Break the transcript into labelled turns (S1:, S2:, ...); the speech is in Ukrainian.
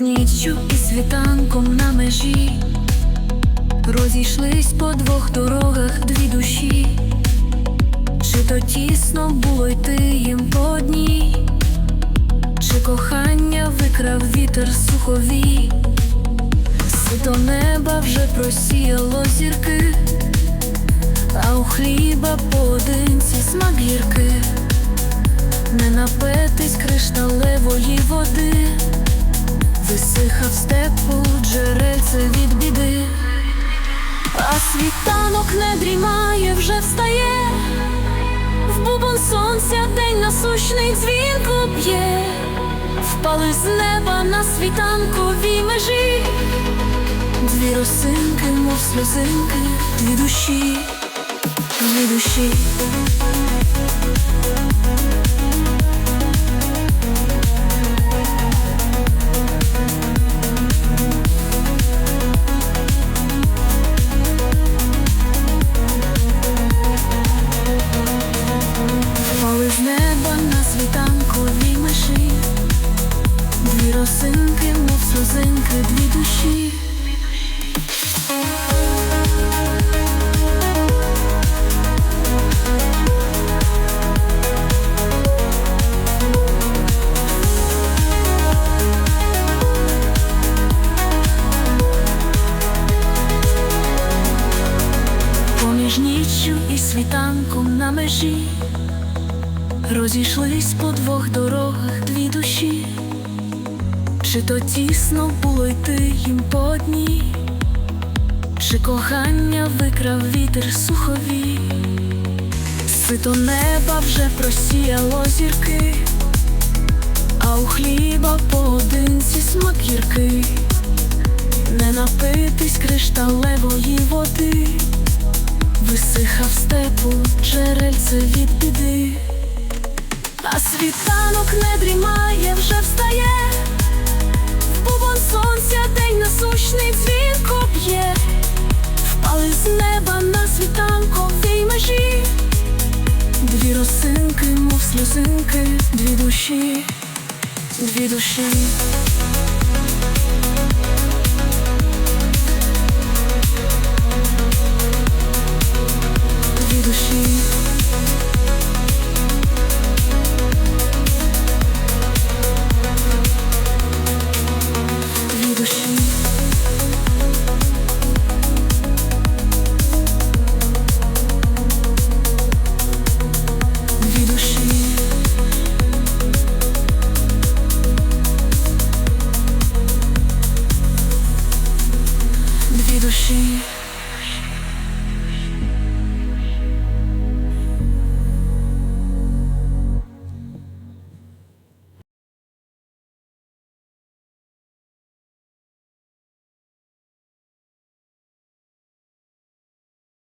S1: ніччю і світанком на межі, розійшлись по двох дорогах дві душі, чи то тісно було йти їм по одній, чи кохання викрав вітер суховій, сито неба вже просіяло зірки, а у хліба поодинці смак гірки. Не напитись кришталевої води, висихав степу джерельце від біди, а світанок не дрімає, вже встає, в бубон сонця день насущний дзвінку б'є, впали з неба на світанковій межі, дві росинки, мов сльозинки, дві душі, дві душі. Сльозинки, дві душі. Поміж і світанком на межі Розійшлись по двох дорогах дві душі, чи то тісно було йти їм по одній, чи кохання викрав вітер суховій, сито неба вже просіяло зірки, а у хліба поодинці смак гіркий, не напитись кришталевої води, висихав степу джерельце від біди. А світанок не дрімає, вже встає, неба ковій межі, дві росинки, мов сльозинки, дві душі, дві душі. Дві душі.